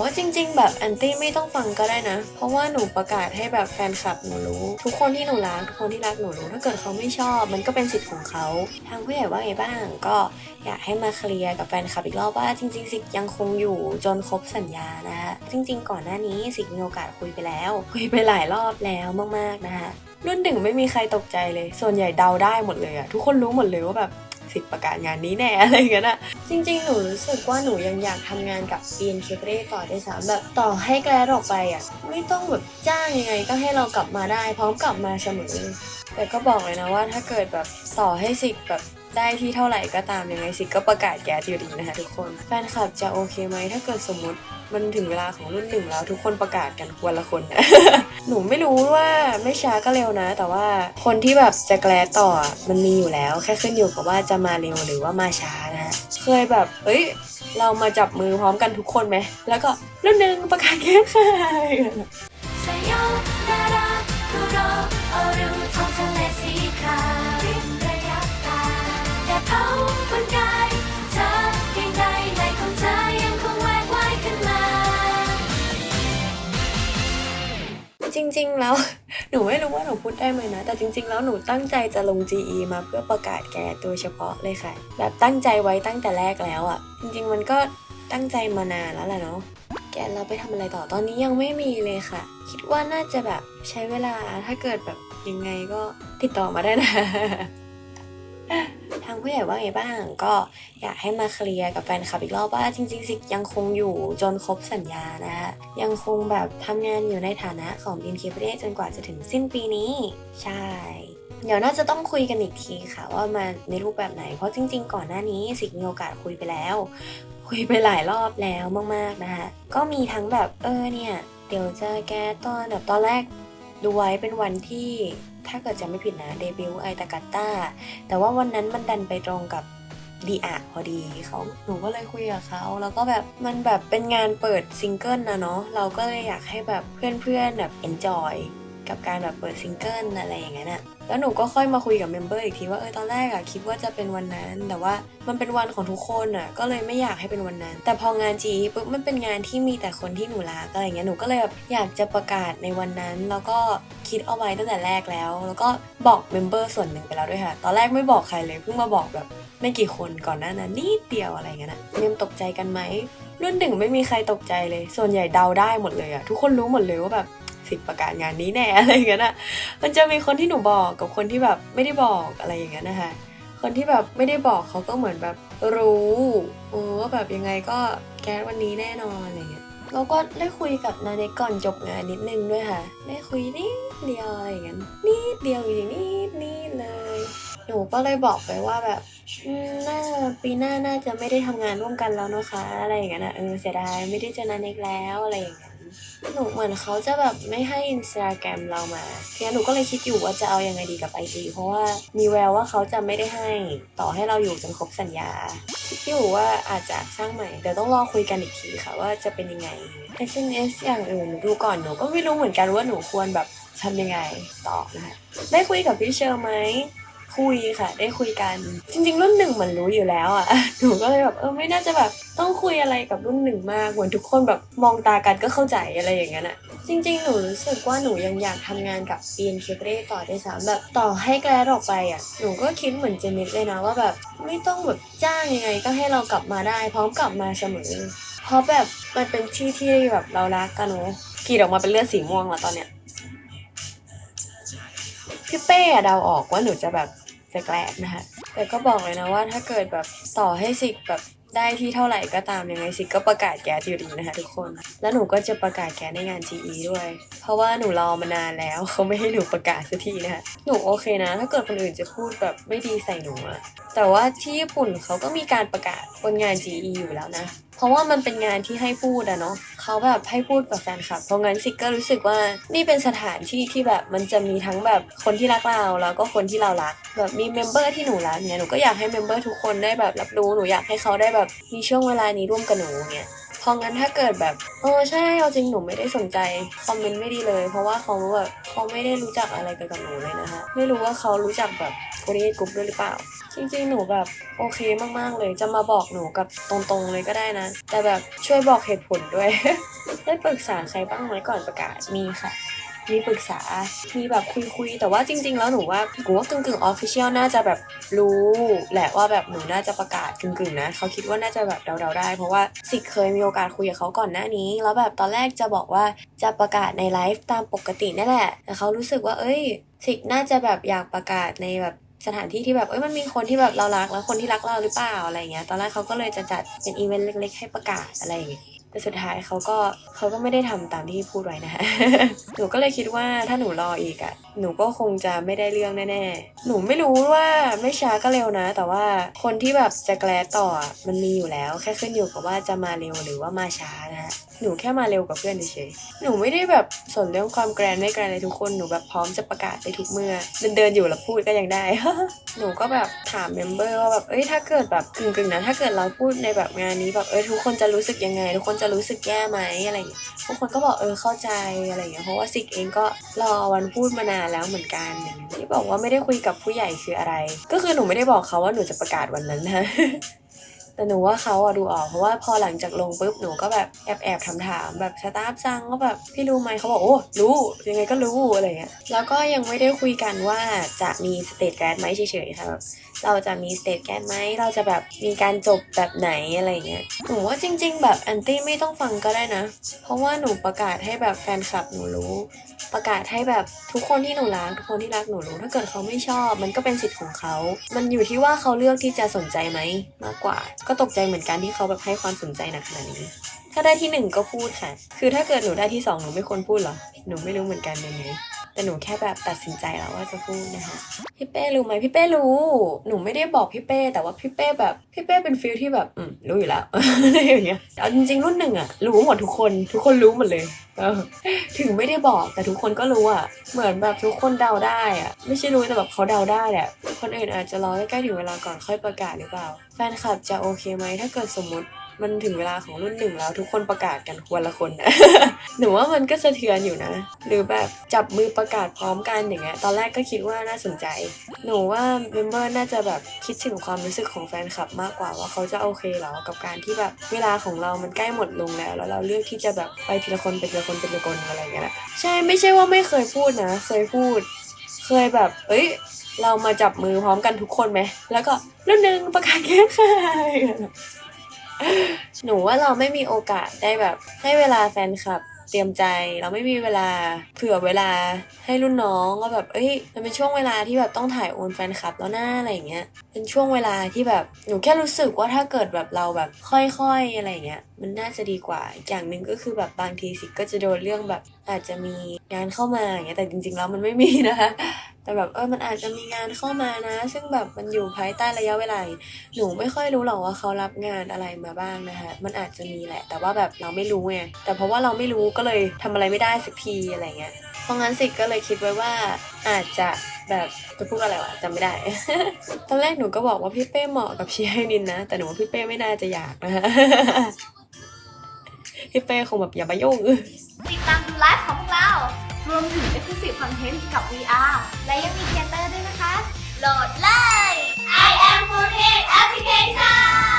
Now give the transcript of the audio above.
ว่าจริง ๆ แบบแอนตี้ไม่ต้องฟังก็ได้นะ เพราะว่าหนูประกาศให้แบบแฟนคลับหนูรู้ ทุกคนที่หนูรักทุกคนที่รักหนูรู้ถ้าเกิดเขาไม่ชอบ มันก็เป็นสิทธิ์ของเขาทางผู้ใหญ่ว่าไงบ้างก็อยากให้มาเคลียร์กับแฟนคลับอีกรอบว่าจริง ๆ สิกยังคงอยู่จนครบสัญญานะคะจริง ๆ ก่อนหน้านี้สิกมีโอกาสคุยไปแล้ว คุยไปหลายรอบแล้วมากๆนะคะรุ่นหนึ่งไม่มีใครตกใจเลย ส่วนใหญ่เดาได้หมดเลยอะทุกคนรู้หมดเลยว่าแบบ สิทธิ์ประกาศงานนี้แน่อะไรเงี้ยอะจริง ๆ หนูรู้สึกว่าหนูยังอยากทำงานกับ b n k เ a ต่อได้วยซ้ำแบบต่อให้แกลดออกไปอะไม่ต้องแบบจ้างยังไงก็ให้เรากลับมาได้ พร้อมกลับมาเสมอแต่ก็บอกเลยนะว่าถ้าเกิดแบบต่อให้สิกแบบได้ที่เท่าไหร่ก็ตามยังไงสิก็ประกาศแก๊สอยู่ดีนะคะทุกคน แฟนคลับจะโอเคไหมถ้าเกิดสมมติ มันถึงเวลาของรุ่นหนึ่งแล้วทุกคนประกาศกันคนละคน หนูไม่รู้ว่าไม่ช้าก็เร็วนะ แต่ว่าคนที่แบบจะแกลต่อมันมีอยู่แล้ว แค่ขึ้นอยู่กับว่าจะมาเร็วหรือว่ามาช้านะฮะเคยแบบเฮ้ยเรามาจับมือพร้อมกันทุกคนไหม แล้วก็รุ่นหนึ่งประกาศแก๊สค่ะสยบนาราคุโรโอรุท้องทะ ริง ๆ แล้ว หนูไม่รู้ว่าหนูพูดได้ไหมนะ แต่จริง ๆ แล้วหนูตั้งใจจะลง GE มาเพื่อประกาศแกโดยเฉพาะเลยค่ะ แบบตั้งใจไว้ตั้งแต่แรกแล้วอะ่ะ จริง ๆ มันก็ตั้งใจมานานแล้วแหละเนาะแกเราไปทำอะไรต่อตอนนี้ยังไม่มีเลยค่ะ คิดว่าน่าจะแบบใช้เวลาถ้าเกิดแบบยังไงก็ติดต่อมาได้นะ ทางผู้ใหญ่ว่าไงบ้าง ก็อยากให้มาเคลียร์กับแฟนคลับอีกรอบว่าจริง ๆ สิยังคงอยู่จนครบสัญญานะคะยังคงแบบทำงานอยู่ในฐานะของ b n k ประเทศจนกว่าจะถึงสิ้นปีนี้ ใช่ เดี๋ยวน่าจะต้องคุยกันอีกทีค่ะ ว่ามาในรูปแบบไหน เพราะจริง ๆ ก่อนหน้านี้สิมีโอกาสคุยไปแล้ว คุยไปหลายรอบแล้วมากๆนะคะก็มีทั้งแบบเออเนี่ยเดี๋ยวจะแก้ตอนแบบตอนแรกดูไว้เป็นวันที่ ถ้าเกิดจะไม่ผิดนะเดบิวต์ไอตากาต้าแต่ว่าวันนั้นมันดันไปตรงกับดีอะพอดีเขาหนูก็เลยคุยกับเขาแล้วก็แบบมันแบบเป็นงานเปิดซิงเกิลนะเนาะเราก็เลยอยากให้แบบเพื่อนๆแบบเอนจอยกับการแบบเปิดซิงเกิลอะไรอย่างเงี้ยน่ะ แล้วหนูก็ค่อยมาคุยกับเมมเบอร์อีกทีว่าเออตอนแรกอะคิดว่าจะเป็นวันนั้น แต่ว่ามันเป็นวันของทุกคนอะก็เลยไม่อยากให้เป็นวันนั้น แต่พองานจีปุ๊บมันเป็นงานที่มีแต่คนที่หนูรักอะไรเงี้ยหนูก็เลยแบบอยากจะประกาศในวันนั้น แล้วก็คิดเอาไว้ตั้งแต่แรกแล้ว แล้วก็บอกเมมเบอร์ส่วนหนึ่งไปแล้วด้วยค่ะ ตอนแรกไม่บอกใครเลยเพิ่งมาบอกแบบไม่กี่คนก่อนหน้านั้นนิดเดียวอะไรเงี้ยนะเมมตกใจกันไหมรุ่นหนึ่งไม่มีใครตกใจเลย ส่วนใหญ่เดาได้หมดเลยอะทุกคนรู้หมดเลยว่าแบบ สิทธิ์ประกาศงานนี้แน่อะไรอย่างเงี้ยนะมันจะมีคนที่หนูบอกกับคนที่แบบไม่ได้บอกอะไรอย่างเงี้ยนะคะคนที่แบบไม่ได้บอกเขาก็เหมือนแบบรู้เออว่าแบบยังไงก็แก๊สวันนี้แน่นอนอะไรเงี้ยเราก็ได้คุยกับนาเนก่อนจบงานนิดนึงด้วยค่ะ ได้คุยนิดเดียวอะไรอย่างเงี้ยนิดเดียวจริงๆนิดนิดเลย หนูก็เลยบอกไปว่าแบบน่าปีหน้าน่าจะไม่ได้ทำงานร่วมกันแล้วนะคะ อะไรอย่างเงี้ยนะเออเสียดายไม่ได้เจอนาเนกแล้วอะไรอย่างเงี้ย หนูเหมือนเขาจะแบบไม่ให้อินสตาแกรมเรามาทีนี้หนูก็เลยคิดอยู่ว่าจะเอายังไงดีกับ IG เพราะว่ามีแววว่าเขาจะไม่ได้ให้ต่อให้เราอยู่จนครบสัญญา คิดอยู่ว่าอาจจะสร้างใหม่เดี๋ยวต้องรอคุยกันอีกทีค่ะว่าจะเป็นยังไง SNS อย่างอื่นดูก่อนหนูก็ไม่รู้เหมือนกันว่าหนูควรแบบทำยังไงต่อนะคะได้คุยกับพี่เชอร์ไหม คุยค่ะ ได้คุยกัน จริง ๆ รุ่นหนึ่งเหมือนรู้อยู่แล้วอะหนูก็เลยแบบเออไม่น่าจะแบบต้องคุยอะไรกับรุ่นหนึ่งมากเหมือนทุกคนแบบมองตากันก็เข้าใจอะไรอย่างเงี้ยน่ะจริง ๆ หนูรู้สึกว่าหนูยังอยากทำงานกับ b n k เ a ต่อได้วยซ้ำแบบต่อให้แกลดออกไปอะหนูก็คิดเหมือนเจนิสเลยนะว่าแบบไม่ต้องแบบจ้างยังไงก็ให้เรากลับมาได้ พร้อมกลับมาเสมอเพราะแบบมันเป็นที่ที่แบบเรารักกันเนอะกรีดออกมาเป็นเลือดสีม่วงแล้วตอนเนี้ย พี่เป้อะเดาออกว่าหนูจะแบบจะแกลกนะคะแต่ก็บอกเลยนะว่าถ้าเกิดแบบต่อให้สิกแบบได้ที่เท่าไหร่ก็ตามยังไงสิกก็ประกาศแกสอยู่ดีนะคะทุกคน แล้วหนูก็จะประกาศแกในงาน GE ด้วย เพราะว่าหนูรอมานานแล้วเขาไม่ให้หนูประกาศสักทีนะคะหนูโอเคนะ ถ้าเกิดคนอื่นจะพูดแบบไม่ดีใส่หนูอะแต่ว่าที่ญี่ปุ่นเขาก็มีการประกาศบนงาน GE อยู่แล้วนะ เพราะว่ามันเป็นงานที่ให้พูดอะเนาะเขาแบบให้พูดกับแฟนคลับ เพราะงั้นซิกก็รู้สึกว่านี่เป็นสถานที่ที่แบบมันจะมีทั้งแบบคนที่รักเราแล้วก็คนที่เรารัก แบบมีเมมเบอร์ที่หนูรักเนี่ยหนูก็อยากให้เมมเบอร์ทุกคนได้แบบรับรู้หนูอยากให้เขาได้แบบมีช่วงเวลานี้ร่วมกับหนูเนี่ย ราะงั้นถ้าเกิดแบบเออใช่เอาจริงหนูไม่ได้สนใจคอมเมนต์ไม่ดีเลย เพราะว่าเขาแบบเขาไม่ได้รู้จักอะไรเกี่ยวกับหนูเลยนะคะไม่รู้ว่าเขารู้จักแบบ48 Group ด้วยหรือเปล่า จริงๆ หนูแบบโอเคมากๆเลยจะมาบอกหนูกับตรงๆเลยก็ได้นะ แต่แบบช่วยบอกเหตุผลด้วย ได้ปรึกษาใครบ้างไหมก่อนประกาศมีค่ะ มีปรึกษา มีแบบคุยๆแต่ว่าจริง ๆ แล้วหนูว่าหนูว่ากึ่งกึ่งออฟฟิเชียลน่าจะแบบรู้แหละว่าแบบหนูน่าจะประกาศกึ่งกึ่งๆนะเขาคิดว่าน่าจะแบบเดาๆได้ เพราะว่าสิกเคยมีโอกาสคุยกับเขาก่อนหน้านี้ แล้วแบบตอนแรกจะบอกว่าจะประกาศในไลฟ์ตามปกตินี่แหละแต่เขารู้สึกว่าเอ้ยสิกน่าจะแบบอยากประกาศในแบบสถานที่ที่แบบเอ้ยมันมีคนที่แบบเรารักแล้วคนที่รักเราหรือเปล่าอะไรเงี้ยตอนแรกเขาก็เลยจะจัดเป็นอีเวนต์เล็ก ๆ ให้ประกาศอะไรอย่างเงี้ย แต่สุดท้ายเขาก็เขาก็ไม่ได้ทำตามที่พูดไว้นะคะหนูก็เลยคิดว่าถ้าหนูรออีกอะ่ะหนูก็คงจะไม่ได้เรื่องแน่ๆหนูไม่รู้ว่าไม่ช้าก็เร็วนะ แต่ว่าคนที่แบบจะแกลต่อมันมีอยู่แล้ว แค่ขึ้นอยู่กับว่าจะมาเร็วหรือว่ามาช้านะฮะหนูแค่มาเร็วกับเพื่อนเฉยๆหนูไม่ได้แบบสนเรื่องความแกรนไม่แกรนเลยทุกคนหนูแบบพร้อมจะประกาศไปทุกเมื่อเดินเดินอยู่แล้วพูดก็ยังได้ หนูก็แบบถามเมมเบอร์ว่าแบบเอ้ยถ้าเกิดแบบกึ่งๆนะถ้าเกิดเราพูดในแบบงานนี้แบบเอ้ยทุกคนจะรู้สึกยังไง ทุกคนจะรู้สึกแย่ไหมอะไรอย่างเงี้ยทุกคนก็บอกเออเข้าใจอะไรอย่างเงี้ยเพราะว่าซิกเองก็รอวันพูดมานานแล้วเหมือนกันที่บอกว่าไม่ได้คุยกับผู้ใหญ่คืออะไร ก็คือหนูไม่ได้บอกเขาว่าหนูจะประกาศวันนั้นนะ แต่หนูว่าเขาอะดูออกเพราะว่าพอหลังจากลงปุ๊บหนูก็แบบแอบแอบถามถามๆแบบสตาฟซังก็แบบพี่รู้ไหมเขาบอกโอ้รู้ยังไงก็รู้อะไรเงี้ยแล้วก็ยังไม่ได้คุยกันว่าจะมีสเตทแกรดไหมเฉยๆค่ะแบบเราจะมีสเตทแกรดไหมเราจะแบบมีการจบแบบไหนอะไรเงี้ยหนูว่าจริง ๆ แบบแอนตี้ไม่ต้องฟังก็ได้นะ เพราะว่าหนูประกาศให้แบบแฟนคลับหนูรู้ ประกาศให้แบบทุกคนที่หนูรักทุกคนที่รักหนูรู้ถ้าเกิดเขาไม่ชอบ มันก็เป็นสิทธิ์ของเขา มันอยู่ที่ว่าเขาเลือกที่จะสนใจไหมมากกว่า ก็ตกใจเหมือนกันที่เขาแบบให้ความสนใจหนักขนาดนี้ ถ้าได้ที่หนึ่งก็พูดค่ะ คือถ้าเกิดหนูได้ที่สองหนูไม่ควรพูดเหรอหนูไม่รู้เหมือนกันยังไง แต่หนูแค่แบบตัดสินใจแล้วว่าจะพูดนะคะพี่เป้รู้ไหมพี่เป้รู้ หนูไม่ได้บอกพี่เป้แต่ว่าพี่เป้แบบพี่เป้เป็นฟิลที่แบบอืมรู้อยู่แล้วอะไรอย่างเงี้ยเอาจริงๆรุ่นหนึ่งอะรู้หมดทุกคนทุกคนรู้หมดเลยถึงไม่ได้บอกแต่ทุกคนก็รู้อะเหมือนแบบทุกคนเดาได้อะไม่ใช่รู้แต่แบบเขาเดาได้แหละคนอื่นอาจจะรอใกล้ๆถึงเวลาก่อนค่อยประกาศหรือเปล่า แฟนคลับจะโอเคไหมถ้าเกิดสมมติ มันถึงเวลาของรุ่นหนึ่งแล้วทุกคนประกาศกันคนละคนนะหนูว่ามันก็สะเทือนอยู่นะ หรือแบบจับมือประกาศพร้อมกันอย่างเงี้ยตอนแรกก็คิดว่าน่าสนใจ หนูว่าเมมเบอร์น่าจะแบบคิดถึงความรู้สึกของแฟนคลับมากกว่าว่าเขาจะโอเคเหรอกับการที่แบบเวลาของเรามันใกล้หมดลงแล้ว แล้วเราเลือกที่จะแบบไปทีละคนเป็นทีละคนเป็นทีละคนอะไรเงี้ยใช่ไม่ใช่ว่าไม่เคยพูดนะ เคยพูด เคยแบบ เอ้ยเรามาจับมือพร้อมกันทุกคนไหม แล้วก็รุ่นหนึ่งประกาศแก้ไข หนูว่าเราไม่มีโอกาสได้แบบให้เวลาแฟนคลับเตรียมใจเราไม่มีเวลาเผื่อเวลาให้รุ่นน้องก็แบบเอ้ยมันเป็นช่วงเวลาที่แบบต้องถ่ายโอนแฟนคลับแล้วหน้าอะไรอย่างเงี้ยเป็นช่วงเวลาที่แบบหนูแค่รู้สึกว่าถ้าเกิดแบบเราแบบค่อยๆอะไรเงี้ยมันน่าจะดีกว่าอีกอย่างหนึ่งก็คือแบบบางทีสิก็จะโดนเรื่องแบบอาจจะมีงานเข้ามาอย่างเงี้ยแต่จริงๆแล้วมันไม่มีนะคะ แต่แบบเออมันอาจจะมีงานเข้ามานะ ซึ่งแบบมันอยู่ภายใต้ระยะเวลา หนูไม่ค่อยรู้หรอกว่าเขารับงานอะไรมาบ้างนะคะ มันอาจจะมีแหละ แต่ว่าแบบเราไม่รู้ไง แต่เพราะว่าเราไม่รู้ก็เลยทำอะไรไม่ได้สักทีอะไรเงี้ย เพราะงั้นสิก็เลยคิดไว้ว่าอาจจะแบบจะพูดอะไรวะจำไม่ได้ ตอนแรกหนูก็บอกว่าพี่เป้เหมาะกับชีไฮนินนะ แต่หนูว่าพี่เป้ไม่น่าจะอยากนะคะพี่เป้คงแบบอย่ามายุ่งติดตามดูไลฟ์ของพวกเรา รวมถึง Exclusive Content กับ VR และยังมีเทเตอร์ด้วยนะคะ โหลดเลย I am 48 Application